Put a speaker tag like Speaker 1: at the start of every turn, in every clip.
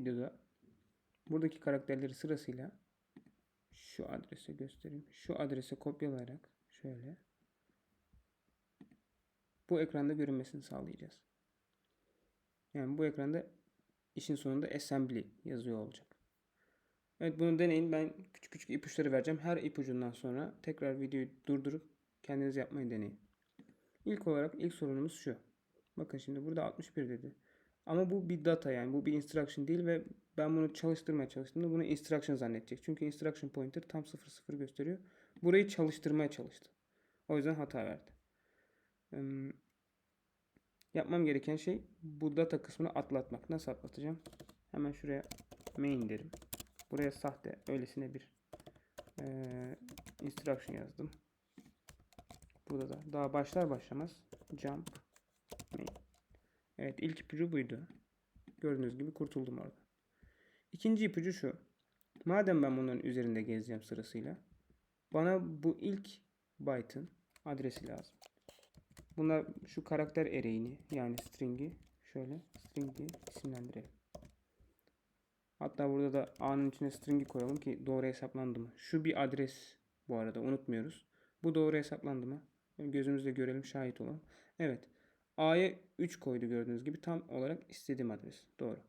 Speaker 1: videoda buradaki karakterleri sırasıyla şu adrese göstereyim. Şu adrese kopyalayarak şöyle bu ekranda görünmesini sağlayacağız. Yani bu ekranda işin sonunda assembly yazıyor olacak. Evet bunu deneyin. Ben küçük küçük ipuçları vereceğim. Her ipucundan sonra tekrar videoyu durdurup kendiniz yapmayı deneyin. İlk olarak ilk sorunumuz şu. Bakın şimdi burada 61 dedi. Ama bu bir data yani bu bir instruction değil ve ben bunu çalıştırmaya çalıştığımda bunu instruction zannedecek. Çünkü instruction pointer tam 00 gösteriyor. Burayı çalıştırmaya çalıştı. O yüzden hata verdi. Hmm, Yapmam gereken şey bu data kısmını atlatmak. Nasıl atlatacağım? Hemen şuraya main derim. Buraya sahte öylesine bir eee, instruction yazdım. Burada da daha başlar başlamaz jump. Evet ilk ipucu buydu. Gördüğünüz gibi kurtuldum orada. İkinci ipucu şu. Madem ben bunların üzerinde gezeceğim sırasıyla bana bu ilk byte'ın adresi lazım. Buna şu karakter array'ini yani string'i şöyle string diye isimlendirelim. Hatta burada da A'nın içine string'i koyalım ki doğru hesaplandı mı? Şu bir adres bu arada unutmuyoruz. Bu doğru hesaplandı mı? Gözümüzle görelim şahit olalım. Evet. A'ya 3 koydu gördüğünüz gibi tam olarak istediğim adres. Doğru.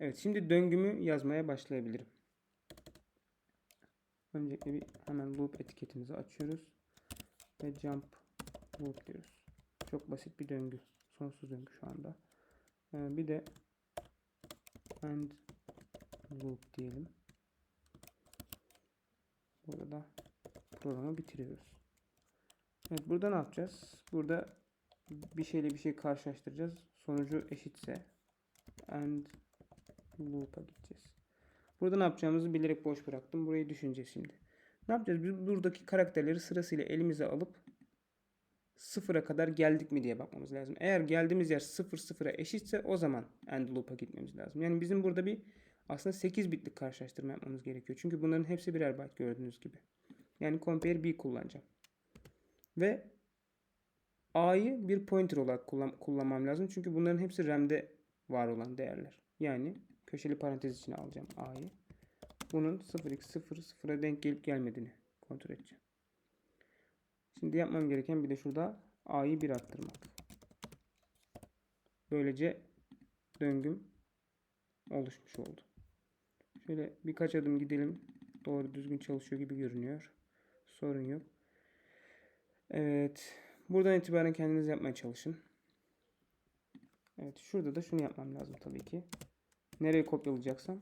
Speaker 1: Evet şimdi döngümü yazmaya başlayabilirim. Öncelikle bir hemen loop etiketimizi açıyoruz. Ve jump loop diyoruz. Çok basit bir döngü. Sonsuz döngü şu anda. Ee, bir de and loop diyelim. Burada da programı bitiriyoruz. Evet burada ne yapacağız? Burada bir şeyle bir şey karşılaştıracağız. Sonucu eşitse and loop'a gideceğiz. Burada ne yapacağımızı bilerek boş bıraktım. Burayı düşüneceğiz şimdi. Ne yapacağız? Biz buradaki karakterleri sırasıyla elimize alıp sıfıra kadar geldik mi diye bakmamız lazım. Eğer geldiğimiz yer sıfır sıfıra eşitse o zaman end loop'a gitmemiz lazım. Yani bizim burada bir aslında 8 bitlik karşılaştırma yapmamız gerekiyor. Çünkü bunların hepsi birer byte gördüğünüz gibi. Yani compare B kullanacağım. Ve A'yı bir pointer olarak kullan kullanmam lazım. Çünkü bunların hepsi RAM'de var olan değerler. Yani köşeli parantez içine alacağım A'yı. Bunun 0x00'a denk gelip gelmediğini kontrol edeceğim. Şimdi yapmam gereken bir de şurada A'yı 1 arttırmak. Böylece döngüm oluşmuş oldu. Şöyle birkaç adım gidelim. Doğru düzgün çalışıyor gibi görünüyor. Sorun yok. Evet. Buradan itibaren kendiniz yapmaya çalışın. Evet. Şurada da şunu yapmam lazım tabii ki. Nereye kopyalayacaksam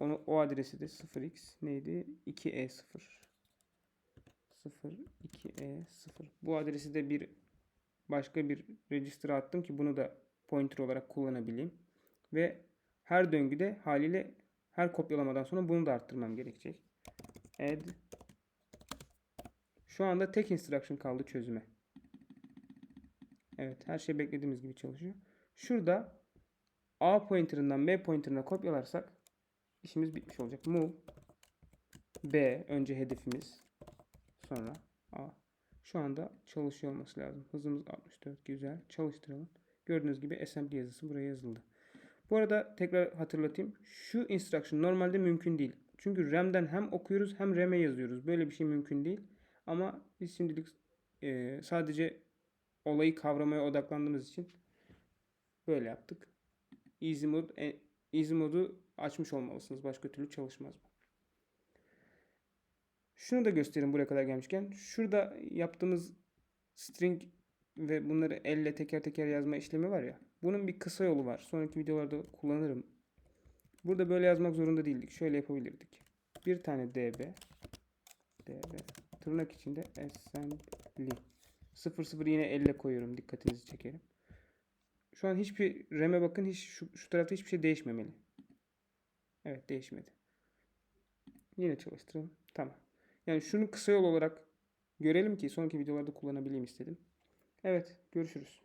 Speaker 1: onu o adresi de 0x neydi? 2e0 0 2e0 bu adresi de bir başka bir register'a attım ki bunu da pointer olarak kullanabileyim. Ve her döngüde haliyle her kopyalamadan sonra bunu da arttırmam gerekecek. Add şu anda tek instruction kaldı çözüme. Evet her şey beklediğimiz gibi çalışıyor. Şurada A pointer'ından B pointer'ına kopyalarsak işimiz bitmiş olacak. Move B önce hedefimiz sonra A. Şu anda çalışıyor olması lazım. Hızımız 64 güzel. Çalıştıralım. Gördüğünüz gibi assembly yazısı buraya yazıldı. Bu arada tekrar hatırlatayım. Şu instruction normalde mümkün değil. Çünkü RAM'den hem okuyoruz hem RAM'e yazıyoruz. Böyle bir şey mümkün değil. Ama biz şimdilik e, sadece olayı kavramaya odaklandığımız için böyle yaptık. Easy mode, e, easy modu açmış olmalısınız. Başka türlü çalışmaz bu. Şunu da göstereyim buraya kadar gelmişken. Şurada yaptığımız string ve bunları elle teker teker yazma işlemi var ya. Bunun bir kısa yolu var. Sonraki videolarda kullanırım. Burada böyle yazmak zorunda değildik. Şöyle yapabilirdik. Bir tane db db tırnak içinde assembly 00 yine elle koyuyorum. Dikkatinizi çekerim. Şu an hiçbir RAM'e bakın. Hiç şu, şu tarafta hiçbir şey değişmemeli. Evet değişmedi. Yine çalıştıralım. Tamam. Yani şunu kısa yol olarak görelim ki sonraki videolarda kullanabileyim istedim. Evet görüşürüz.